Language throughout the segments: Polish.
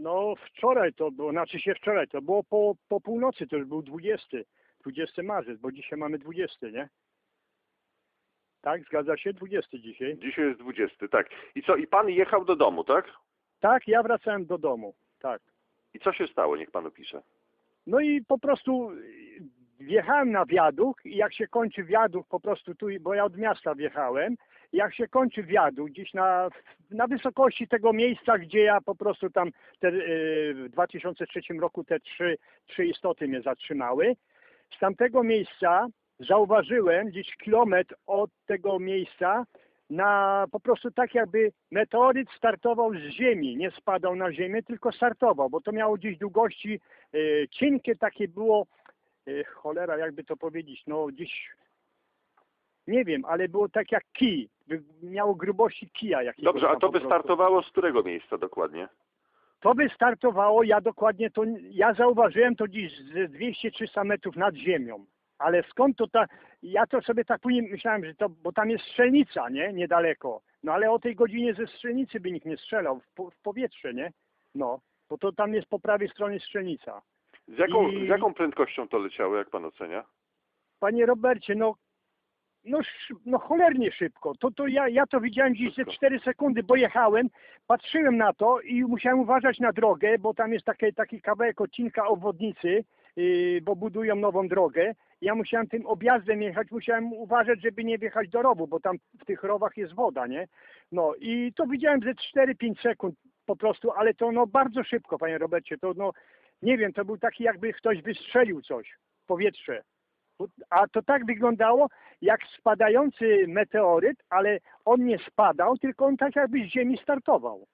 No wczoraj to było, znaczy się wczoraj, to było po, po północy, to już był 20, 20 marzec, bo dzisiaj mamy 20, nie? Tak, zgadza się, 20 dzisiaj. Dzisiaj jest 20, tak. I co, i pan jechał do domu, tak? Tak, ja wracałem do domu, tak. I co się stało, niech pan opisze. No i po prostu wjechałem na wiadukt i jak się kończy wiadukt po prostu tu, bo ja od miasta wjechałem, jak się kończy wiadukt gdzieś na, na wysokości tego miejsca, gdzie ja po prostu tam te, y, w 2003 roku te trzy, trzy istoty mnie zatrzymały, z tamtego miejsca zauważyłem gdzieś kilometr od tego miejsca na po prostu tak jakby meteoryt startował z ziemi, nie spadał na ziemię, tylko startował, bo to miało gdzieś długości e, cienkie takie było, e, cholera jakby to powiedzieć, no gdzieś nie wiem, ale było tak jak kij, by- miało grubości kija jakiegoś. Dobrze, a tam to po prostu. wystartowało z którego miejsca dokładnie? To by startowało, ja dokładnie to, ja zauważyłem to gdzieś ze 200-300 metrów nad ziemią. Ale skąd to ta, ja to sobie tak później myślałem, że to, bo tam jest strzelnica, nie, niedaleko. No ale o tej godzinie ze strzelnicy by nikt nie strzelał, w, po, w powietrze, nie? No, bo to tam jest po prawej stronie strzelnica. Z jaką, I- z jaką prędkością to leciało, jak pan ocenia? Panie Robercie, no, no, no cholernie szybko. To, to ja, ja to widziałem gdzieś ze Szybko. 4 sekundy, bo jechałem, patrzyłem na to i musiałem uważać na drogę, bo tam jest taki, taki kawałek odcinka obwodnicy, yy, bo budują nową drogę. Ja musiałem tym objazdem jechać, musiałem uważać, żeby nie wjechać do rowu, bo tam w tych rowach jest woda, nie? No i to widziałem ze 4-5 sekund po prostu, ale to no bardzo szybko, panie Robercie, to no, nie wiem, to był taki jakby ktoś wystrzelił coś w powietrze. A to tak wyglądało jak spadający meteoryt, ale on nie spadał, tylko on tak jakby z ziemi startował.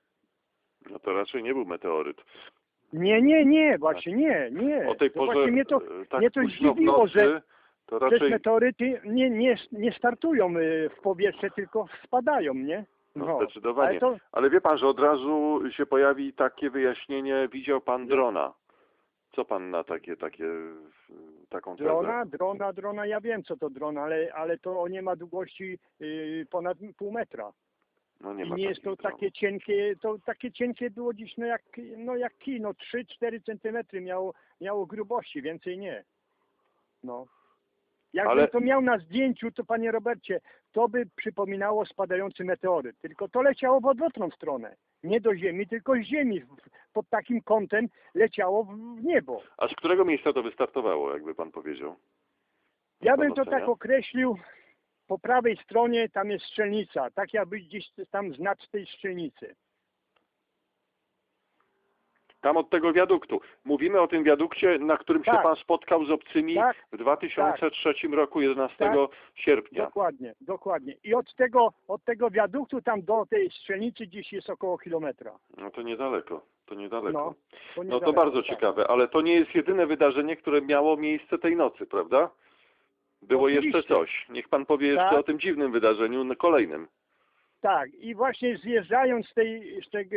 No to raczej nie był meteoryt. Nie, nie, nie, właśnie nie, nie. O tej To porze, właśnie mnie to, e, tak mnie to zdziwiło, nocy, że to raczej... meteoryty nie, nie, nie startują y, w powietrze, tylko spadają, nie? No, zdecydowanie. Ale to, Ale wie pan, że od razu się pojawi takie wyjaśnienie, widział pan drona. Co pan na takie, takie, taką tezę? drona, drona, drona, ja wiem co to drona, ale, ale to nie ma długości y, ponad pół metra. No nie I ma nie jest to takie cienkie, to takie cienkie było dziś no jak, no jak kij, no 3-4 centymetry miało, miało grubości, więcej nie. No. Jakbym Ale- to miał na zdjęciu, to panie Robercie, to by przypominało spadający meteoryt. Tylko to leciało w odwrotną stronę. Nie do ziemi, tylko z ziemi. Pod takim kątem leciało w niebo. A z którego miejsca to wystartowało, jakby pan powiedział? Ja bym to tak określił, po prawej stronie tam jest strzelnica, tak jakby gdzieś tam znać tej strzelnicy. Tam od tego wiaduktu. Mówimy o tym wiadukcie, na którym się Tak. pan spotkał z obcymi Tak, w 2003 roku 11 Tak. sierpnia. Dokładnie, dokładnie. I od tego, od tego wiaduktu tam do tej strzelnicy gdzieś jest około kilometra. No to niedaleko. To niedaleko. No, to, No to niedaleko, bardzo tak. ciekawe, ale to nie jest jedyne wydarzenie, które miało miejsce tej nocy, prawda? Było Oczywiście. jeszcze coś. Niech pan powie jeszcze Tak. o tym dziwnym wydarzeniu no, kolejnym. Tak, i właśnie zjeżdżając z tej, z tej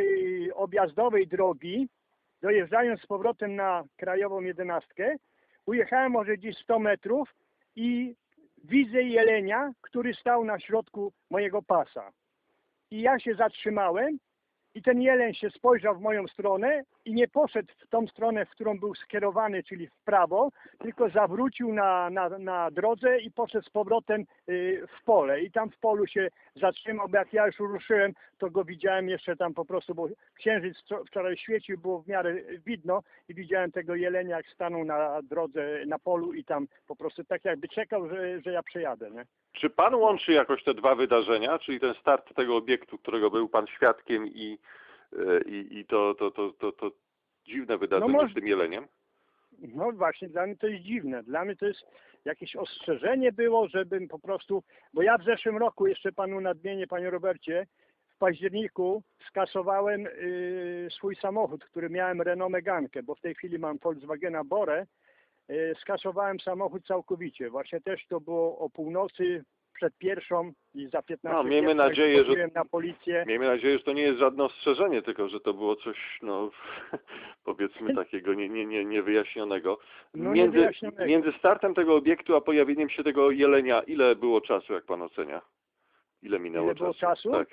objazdowej drogi, dojeżdżając z powrotem na krajową jedenastkę, ujechałem może gdzieś 100 metrów i widzę jelenia, który stał na środku mojego pasa. I ja się zatrzymałem i ten jeleń się spojrzał w moją stronę i nie poszedł w tą stronę, w którą był skierowany, czyli w prawo, tylko zawrócił na, na, na drodze i poszedł z powrotem y, w pole. I tam w polu się zatrzymał, bo jak ja już ruszyłem, to go widziałem jeszcze tam po prostu, bo księżyc wczor- wczoraj świecił, było w miarę widno i widziałem tego jelenia, jak stanął na drodze, na polu i tam po prostu tak jakby czekał, że, że ja przejadę, nie? Czy pan łączy jakoś te dwa wydarzenia, czyli ten start tego obiektu, którego był pan świadkiem i, e, i, i to, to, to, to, to dziwne wydarzenie może- z tym jeleniem? No właśnie, dla mnie to jest dziwne. Dla mnie to jest jakieś ostrzeżenie było, żebym po prostu, bo ja w zeszłym roku, jeszcze panu nadmienię, panie Robercie, w październiku skasowałem y, swój samochód, który miałem Renault Megankę, bo w tej chwili mam Volkswagena Bore. Y, skasowałem samochód całkowicie. Właśnie też to było o północy przed pierwszą i za 15 No, miejmy nadzieję, że- na policję. Miejmy nadzieję, że to nie jest żadne ostrzeżenie, tylko że to było coś, no powiedzmy takiego nie, nie, nie, niewyjaśnionego. No, między, niewyjaśnionego. między startem tego obiektu a pojawieniem się tego jelenia, ile było czasu, jak pan ocenia? Ile minęło Ile było czasu? czasu? Tak.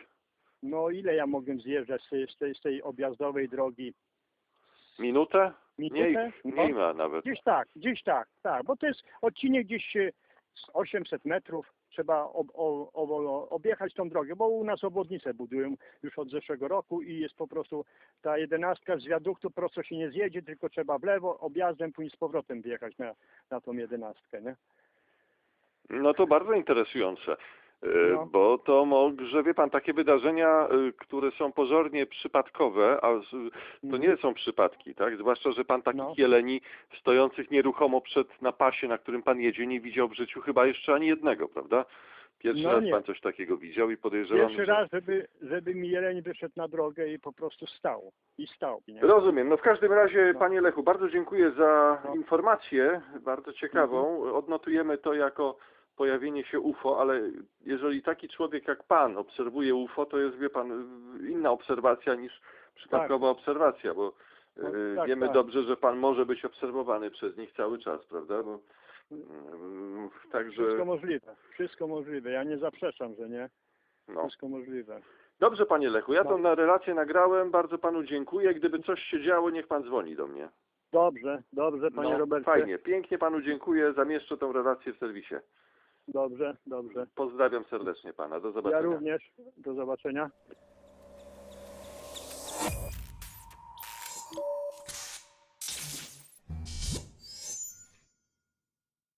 No ile ja mogłem zjeżdżać z tej, z tej, z tej objazdowej drogi? Minutę? Minutę. Mniej, mniej ma nawet. Gdzieś tak, gdzieś tak, tak, bo to jest odcinek gdzieś e, z 800 metrów. Trzeba ob, o, o, objechać tą drogę, bo u nas obwodnicę budują już od zeszłego roku i jest po prostu ta jedenastka z wiaduktu prosto się nie zjedzie, tylko trzeba w lewo, objazdem, później z powrotem wjechać na, na tą jedenastkę, nie? No to bardzo interesujące. E, No. Bo to może, wie pan, takie wydarzenia, e, które są pozornie przypadkowe, a to nie są przypadki, tak? Zwłaszcza, że pan takich Mhm. No. jeleni stojących nieruchomo przed na pasie, na którym pan jedzie, nie widział w życiu chyba jeszcze ani jednego, prawda? Pierwszy No raz nie. pan coś takiego widział i podejrzewam, Pierwszy że... raz, żeby, żeby mi jeleń wyszedł na drogę i po prostu stał. I stał. Nie? Rozumiem. No w każdym razie, No. panie Lechu, bardzo dziękuję za No. informację, bardzo ciekawą. Mhm. Odnotujemy to jako pojawienie się UFO, ale jeżeli taki człowiek jak pan obserwuje UFO, to jest, wie pan, inna obserwacja niż przypadkowa obserwacja, bo No, y, tak, wiemy tak. dobrze, że pan może być obserwowany przez nich cały czas, prawda? Bo, y, także, Wszystko możliwe. Wszystko możliwe. Ja nie zaprzeczam, że nie. no. Wszystko możliwe. Dobrze, panie Lechu, ja No. tą na relację nagrałem, bardzo panu dziękuję. Gdyby coś się działo, niech pan dzwoni do mnie. Dobrze, dobrze, panie no, Robercie. Fajnie, pięknie panu dziękuję. Zamieszczę tą relację w serwisie. Dobrze, dobrze. Pozdrawiam serdecznie pana. Do Ja zobaczenia. również. Do zobaczenia.